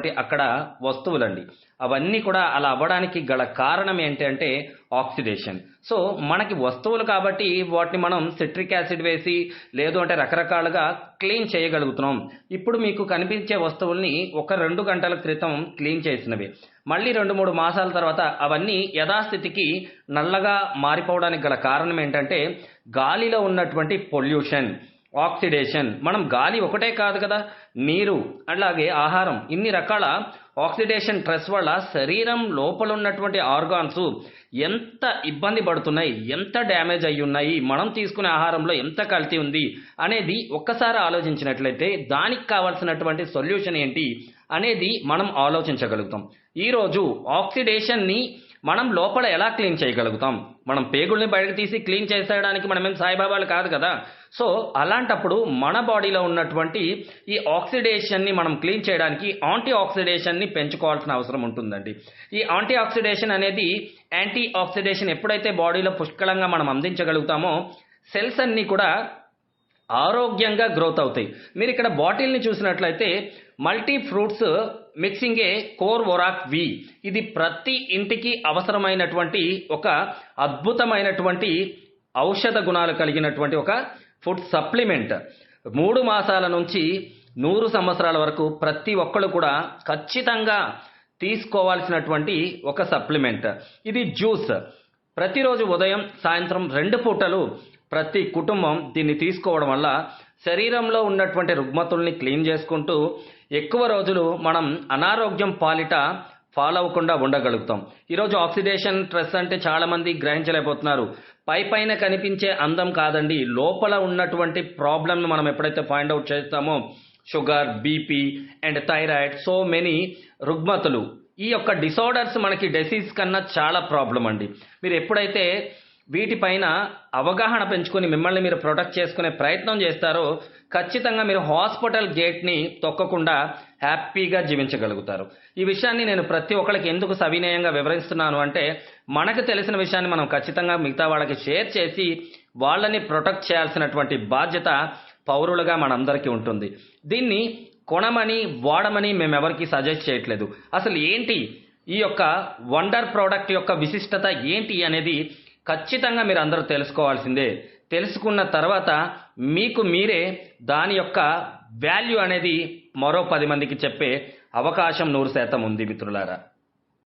అంటే అక్కడ వస్తువులండి. అవన్నీ కూడా అలా అవ్వడానికి గల కారణం ఏంటంటే ఆక్సిడేషన్. సో మనకి వస్తువులు కాబట్టి వాటిని మనం సిట్రిక్ యాసిడ్ వేసి లేదు అంటే రకరకాలుగా క్లీన్ చేయగలుగుతున్నాం. ఇప్పుడు మీకు కనిపించే వస్తువుల్ని ఒక రెండు గంటల క్రితం క్లీన్ చేసినవి. మళ్ళీ రెండు మూడు మాసాల తర్వాత అవన్నీ యథాస్థితికి నల్లగా మారిపోవడానికి గల కారణం ఏంటంటే గాలిలో ఉన్నటువంటి పొల్యూషన్. ఆక్సిడేషన్. మనం గాలి ఒకటే కాదు కదా? నీరు అలాగే ఆహారం. ఇన్ని రకాల ఆక్సిడేషన్ స్ట్రెస్ వల్ల శరీరం లోపల ఉన్నటువంటి ఆర్గాన్స్ ఎంత ఇబ్బంది పడుతున్నాయి ఎంత డ్యామేజ్ అయి ఉన్నాయి మనం తీసుకునే ఆహారంలో ఎంత కల్తీ ఉంది అనేది ఒక్కసారి ఆలోచించినట్లయితే దానికి కావాల్సినటువంటి సొల్యూషన్ ఏంటి అనేది మనం ఆలోచించగలుగుతాం. ఈరోజు ఆక్సిడేషన్ని మనం లోపల ఎలా క్లీన్ చేయగలుగుతాం? మనం పేగుల్ని బయటకు తీసి క్లీన్ చేసేయడానికి మనం ఏం సాయిబాబాలు కాదు కదా? సో అలాంటప్పుడు మన బాడీలో ఉన్నటువంటి ఈ ఆక్సిడేషన్ని మనం క్లీన్ చేయడానికి యాంటీ ఆక్సిడేషన్ని పెంచుకోవాల్సిన అవసరం ఉంటుందండి. ఈ యాంటీ ఆక్సిడేషన్ అనేది యాంటీ ఆక్సిడేషన్ ఎప్పుడైతే బాడీలో పుష్కలంగా మనం అందించగలుగుతామో సెల్స్ అన్నీ కూడా ఆరోగ్యంగా గ్రోత్ అవుతాయి. మీరు ఇక్కడ బాటిల్ని చూసినట్లయితే మల్టీ ఫ్రూట్స్ మిక్సింగ్ ఏ కోర్ ఒరాక్ వి ఇది ప్రతి ఇంటికి అవసరమైనటువంటి ఒక అద్భుతమైనటువంటి ఔషధ గుణాలు కలిగినటువంటి ఒక ఫుడ్ సప్లిమెంట్ మూడు మాసాల నుంచి నూరు సంవత్సరాల వరకు ప్రతి ఒక్కళ్ళు కూడా ఖచ్చితంగా తీసుకోవాల్సినటువంటి ఒక సప్లిమెంట్ ఇది జ్యూస్ ప్రతిరోజు ఉదయం సాయంత్రం రెండు పూటలు ప్రతి కుటుంబం దీన్ని తీసుకోవడం వల్ల శరీరంలో ఉన్నటువంటి రుగ్మతుల్ని క్లీన్ చేసుకుంటూ ఎక్కువ రోజులు మనం అనారోగ్యం పాలిట ఫాలో అవ్వకుండా ఉండగలుగుతాం. ఈరోజు ఆక్సిడేషన్ స్ట్రెస్ అంటే చాలామంది గ్రహించలేకపోతున్నారు. పై పైన కనిపించే అందం కాదండి. లోపల ఉన్నటువంటి ప్రాబ్లమ్ని మనం ఎప్పుడైతే ఫైండ్ అవుట్ చేస్తామో sugar BP and thyroid so many రుగ్మతులు. ఈ యొక్క డిసార్డర్స్ మనకి డిసీజ్ కన్నా చాలా ప్రాబ్లం అండి. మీరు ఎప్పుడైతే వీటిపైన అవగాహన పెంచుకొని మిమ్మల్ని మీరు ప్రొటెక్ట్ చేసుకునే ప్రయత్నం చేస్తారో ఖచ్చితంగా మీరు హాస్పిటల్ గేట్ని తొక్కకుండా హ్యాపీగా జీవించగలుగుతారు. ఈ విషయాన్ని నేను ప్రతి ఒక్కరికి ఎందుకు సవినయంగా వివరిస్తున్నాను అంటే మనకు తెలిసిన విషయాన్ని మనం ఖచ్చితంగా మిగతా వాళ్ళకి షేర్ చేసి వాళ్ళని ప్రొటెక్ట్ చేయాల్సినటువంటి బాధ్యత పౌరులుగా మనందరికీ ఉంటుంది. దీన్ని కొనమని వాడమని మేము ఎవరికీ సజెస్ట్ చేయట్లేదు. అసలు ఏంటి ఈ యొక్క వండర్ ప్రోడక్ట్ యొక్క విశిష్టత ఏంటి అనేది ఖచ్చితంగా మీరు అందరూ తెలుసుకోవాల్సిందే. తెలుసుకున్న తర్వాత మీకు మీరే దాని యొక్క వాల్యూ అనేది మరో పది మందికి చెప్పే అవకాశం నూరు శాతం ఉంది మిత్రులారా.